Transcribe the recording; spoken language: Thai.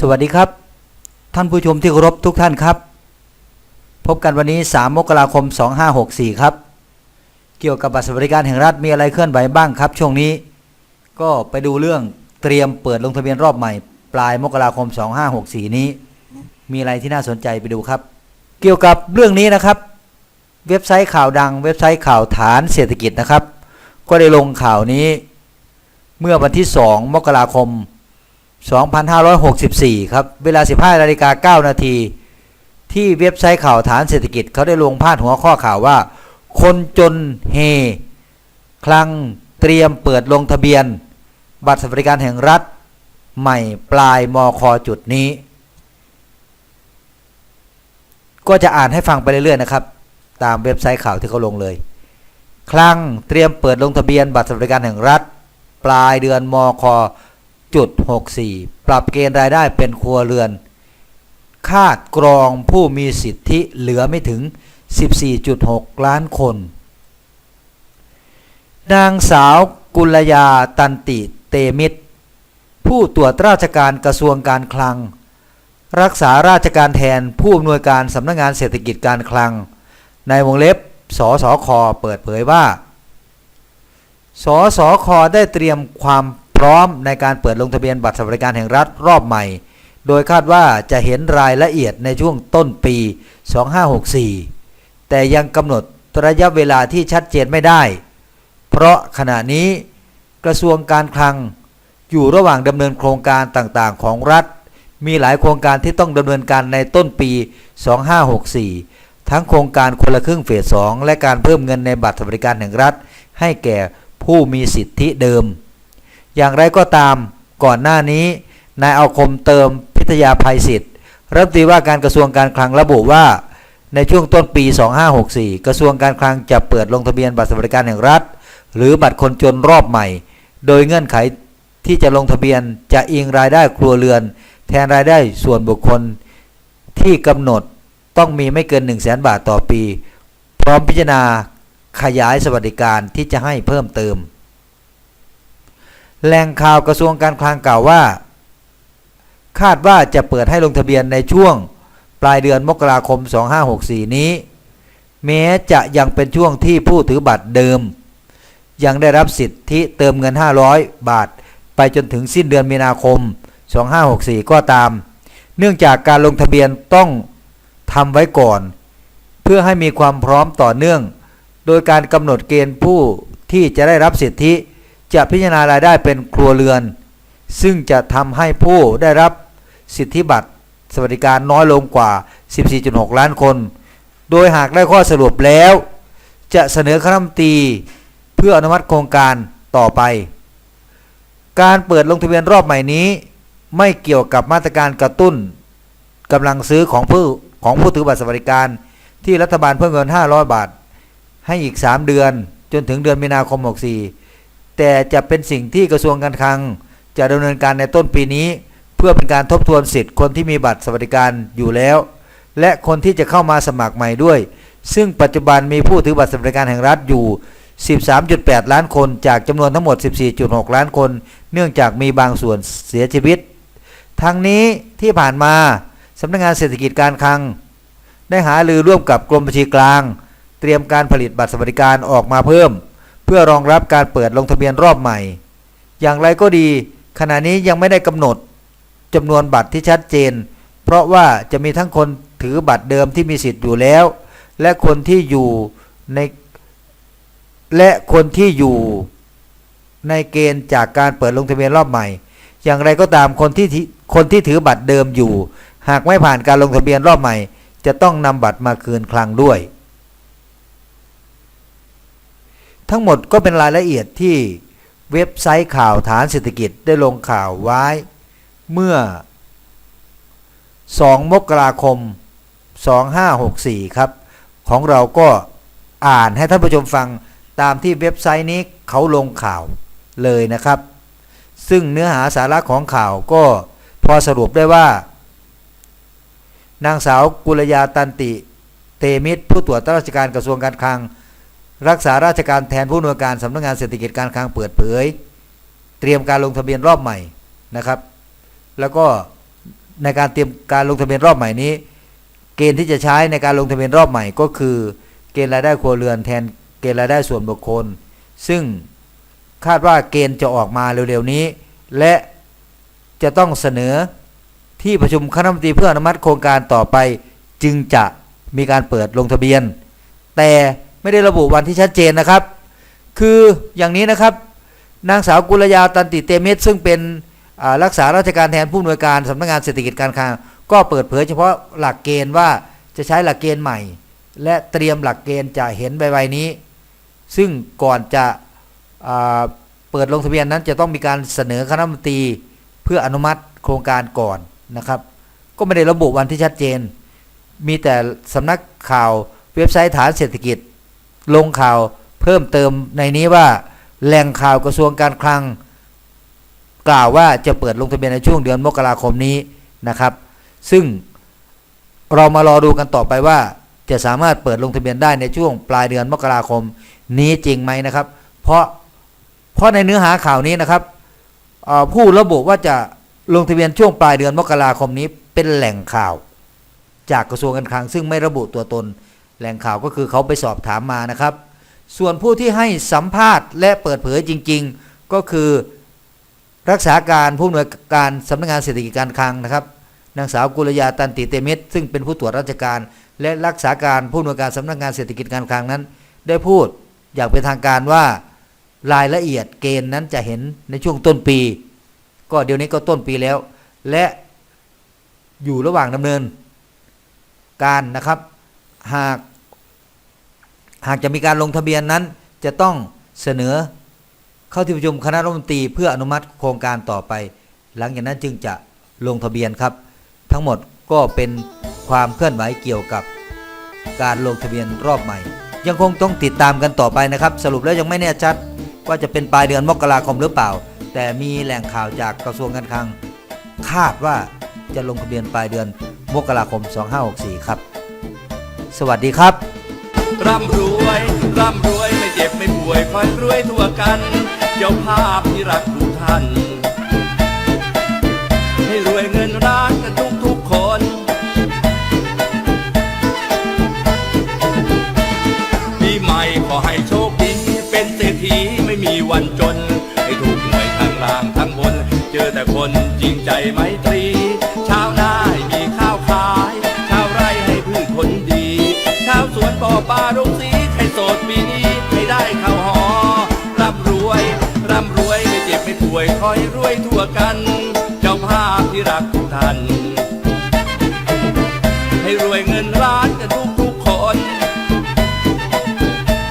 สวัสดีครับ ท่านผู้ชมที่เคารพทุกท่านครับ พบกันวันนี้ 3 มกราคม 2564 ครับ เกี่ยวกับบัตรสวัสดิการแห่งรัฐมีอะไรเคลื่อนไหวบ้างครับ ช่วงนี้ ก็ไปดูเรื่องเตรียมเปิดลงทะเบียนรอบใหม่ ปลายมกราคม 2564 นี้ มีอะไรที่น่าสนใจไปดูครับ เกี่ยวกับเรื่องนี้นะครับ เว็บไซต์ข่าวดัง เว็บไซต์ข่าวฐานเศรษฐกิจนะครับ ก็ได้ลงข่าวนี้ เมื่อวันที่ 2 มกราคม 2564 2564 ครับ เวลา 15นาฬิกา9นาที ที่เว็บไซต์ข่าวฐานเศรษฐกิจเขาได้ลงพาดหัวข้อข่าวว่า คนจนเฮ คลังเตรียมเปิดลงทะเบียน บัตรสวัสดิการแห่งรัฐ ใหม่ปลายมอคอจุดนี้ ก็จะอ่านให้ฟังไปเรื่อยๆนะครับ ตามเว็บไซต์ข่าวที่เขาลงเลย คลังเตรียมเปิดลงทะเบียนบัตรสวัสดิการแห่งรัฐ ปลายเดือนมอคอ 0.64 ปรับเกณฑ์รายได้เป็นครัวเรือน คาดกรองผู้มีสิทธิเหลือไม่ถึง 14.6 ล้านคน นางสาวกุลยาตันติเตมิตร ผู้ตรวจราชการกระทรวงการคลัง รักษาราชการแทนผู้อำนวยการสำนักงงานเศรษฐกิจการคลัง ในวงเล็บสสคเปิดเผยว่าสสคได้เตรียมความ พร้อมในการเปิดลงทะเบียนบัตรสวัสดิการแห่งรัฐรอบใหม่ โดยคาดว่าจะเห็นรายละเอียดในช่วงต้นปี 2564 แต่ยังกำหนดระยะเวลาที่ชัดเจนไม่ได้ เพราะขณะนี้กระทรวงการคลังอยู่ระหว่างดำเนินโครงการต่างๆ ของรัฐ มีหลายโครงการที่ต้องดำเนินการในต้นปี 2564 ทั้งโครงการคนละครึ่งเฟส 2 และการเพิ่มเงินในบัตรสวัสดิการแห่งรัฐ ให้แก่ผู้มีสิทธิเดิม อย่างไรก็ตามก่อนหน้านี้ นายอาคมเติมพิทยาภัยศิษฐ์รัฐมนตรีว่าการกระทรวงการคลังระบุว่า ในช่วงต้นปี 2564 กระทรวงการคลังจะเปิดลงทะเบียนบัตรสวัสดิการแห่งรัฐ หรือบัตรคนจนรอบใหม่ โดยเงื่อนไขที่จะลงทะเบียนจะอิงรายได้ครัวเรือน แทนรายได้ส่วนบุคคลที่กำหนดต้องมีไม่เกิน 1 0 0 0 0แบาทต่อปี พร้อมพิจารณาขยายสวัสดิการที่จะให้เพิ่มเติม แหล่งข่าวกระทรวงการคลังกล่าวว่า คาดว่าจะเปิดให้ลงทะเบียนในช่วงปลายเดือนมกราคม 2564 นี้ แม้จะยังเป็นช่วงที่ผู้ถือบัตรเดิม ยังได้รับสิทธิเติมเงิน 500 บาท ไปจนถึงสิ้นเดือนมีนาคม 2564 ก็ตาม เนื่องจากการลงทะเบียนต้องทำไว้ก่อน เพื่อให้มีความพร้อมต่อเนื่อง โดยการกำหนดเกณฑ์ผู้ที่จะได้รับสิทธิ จะพิจารณารายได้เป็นครัวเรือน ซึ่งจะทำให้ผู้ได้รับสิทธิบัตรสวัสดิการน้อยลงกว่า 14.6 ล้านคน โดยหากได้ข้อสรุปแล้ว จะเสนอคณะรัฐมนตรีเพื่ออนุมัติโครงการต่อไป การเปิดลงทะเบียนรอบใหม่นี้ ไม่เกี่ยวกับมาตรการกระตุ้นกำลังซื้อของผู้ของผู้ถือบัตรสวัสดิการ ที่รัฐบาลเพิ่มเงิน 500 บาท ให้อีก 3 เดือนจนถึงเดือนมีนาคม 64 แต่จะเป็นสิ่งที่กระทรวงการคลัง จะดำเนินการในต้นปีนี้ เพื่อเป็นการทบทวนสิทธิ์คนที่มีบัตรสวัสดิการอยู่แล้ว และคนที่จะเข้ามาสมัครใหม่ด้วย ซึ่งปัจจุบันมีผู้ถือบัตรสวัสดิการแห่งรัฐอยู่ 13.8 ล้านคนจากจำนวนทั้งหมด 14.6 ล้านคน เนื่องจากมีบางส่วนเสียชีวิต ทั้งนี้ที่ผ่านมาสำนักงงานเศรษฐกิจการคลัง ได้หารือร่วมกับกรมบัญชีกลาง เตรียมการผลิตบัตรสวัสดิการออกมาเพิ่ม เพื่อรองรับการเปิดลงทะเบียนรอบใหม่ อย่างไรก็ดี ขณะนี้ยังไม่ได้กำหนดจำนวนบัตรที่ชัดเจน เพราะว่าจะมีทั้งคนถือบัตรเดิมที่มีสิทธิ์อยู่แล้ว และคนที่อยู่ในและคนที่อยู่ในเกณฑ์จากการเปิดลงทะเบียนรอบใหม่ อย่างไรก็ตามคนที่คนที่ถือบัตรเดิมอยู่ หากไม่ผ่านการลงทะเบียนรอบใหม่ จะต้องนำบัตรมาคืนคลังด้วย ทั้งหมดก็เป็นรายละเอียดที่เว็บไซต์ข่าวฐานเศรษฐกิจได้ลงข่าวไว้ เมื่อ 2 มกราคม 2564 ครับ ของเราก็อ่านให้ท่านผู้ชมฟังตามที่เว็บไซต์นี้เขาลงข่าวเลยนะครับ ซึ่งเนื้อหาสาระของข่าวก็พอสรุปได้ว่า นางสาวกุลยาตันติ เตมิตรผู้ตรวจราชการกระทรวงการคลัง รักษาราชการแทนผู้อำนวยการสำนักงานเศรษฐกิจการคลังเปิดเผย เตรียมการลงทะเบียนรอบใหม่นะครับ แล้วก็ในการเตรียมการลงทะเบียนรอบใหม่นี้ เกณฑ์ที่จะใช้ในการลงทะเบียนรอบใหม่ก็คือ เกณฑ์รายได้ครัวเรือนแทนเกณฑ์รายได้ส่วนบุคคล ซึ่งคาดว่าเกณฑ์จะออกมาเร็วๆนี้ และจะต้องเสนอที่ประชุมคณะมนตรีเพื่ออนุมัติโครงการต่อไป จึงจะมีการเปิดลงทะเบียน แต่ ไม่ได้ระบุวันที่ชัดเจนนะครับ คืออย่างนี้นะครับ นางสาวกุลยาตันติเตมิตซึ่งเป็นรักษาราชการแทนผู้อำนวยการสำนักงานเศรษฐกิจการคลังก็เปิดเผยเฉพาะหลักเกณฑ์ว่าจะใช้หลักเกณฑ์ใหม่ และเตรียมหลักเกณฑ์จะเห็นใบๆนี้ ซึ่งก่อนจะเปิดลงทะเบียนนั้นจะต้องมีการเสนอคณะมนตรีเพื่ออนุมัติโครงการก่อนนะครับ ก็ไม่ได้ระบุวันที่ชัดเจน มีแต่สำนักข่าวเว็บไซต์ฐานเศรษฐกิจ ลงข่าวเพิ่มเติมในนี้ว่าแหล่งข่าวกระทรวงการคลัง กล่าวว่าจะเปิดลงทะเบียนในช่วงเดือนมกราคมนี้นะครับ ซึ่งเรามารอดูกันต่อไปว่า จะสามารถเปิดลงทะเบียนได้ในช่วงปลายเดือนมกราคมนี้จริงไหมนะครับ เพราะเพราะในเนื้อหาข่าวนี้นะครับผู้ระบุว่าจะลงทะเบียนช่วงปลายเดือนมกราคมนี้เป็นแหล่งข่าว จากกระทรวงการคลังซึ่งไม่ระบุตัวตน แหล่งข่าวก็คือเขาไปสอบถามมานะครับ ส่วนผู้ที่ให้สัมภาษณ์และเปิดเผยจริง ๆ ก็คือรักษาการผู้อำนวยการสำนักงานเศรษฐกิจการคลังนะครับนางสาวกุลยาตันติเตมิตรซึ่งเป็นผู้ตรวจราชการ และรักษาการผู้อำนวยการสำนักงานเศรษฐกิจการคลังนั้น ได้พูดอย่างเป็นทางการว่ารายละเอียดเกณฑ์นั้นจะเห็นในช่วงต้นปี ก็เดี๋ยวนี้ก็ต้นปีแล้ว และอยู่ระหว่างดำเนิน การนะครับ หาก หากจะมีการลงทะเบียนนั้น จะต้องเสนอเข้าที่ประชุมคณะรัฐมนตรีเพื่ออนุมัติโครงการต่อไป หลังจากนั้นจึงจะลงทะเบียนครับ ทั้งหมดก็เป็นความเคลื่อนไหวเกี่ยวกับการลงทะเบียนรอบใหม่ ยังคงต้องติดตามกันต่อไปนะครับ สรุปแล้วยังไม่แน่ชัดว่าจะเป็นปลายเดือนมกราคมหรือเปล่า แต่มีแหล่งข่าวจากกระทรวงการคลัง คาดว่าจะลงทะเบียนปลายเดือนมกราคม 2564 ครับ สวัสดีครับ ร่ำรวยร่ำรวยไม่เจ็บไม่ป่วยคอยรวยทั่วกันเจ้าภาพที่รักทุกท่าน ให้รวยเงินร้านกันทุกทุกคนปีใหม่ขอให้โชคดีเป็นเศรษฐีไม่มีวันจน ให้ถูกหวยทั้งล่างทั้งบน เจอแต่คนจริงใจไมตรี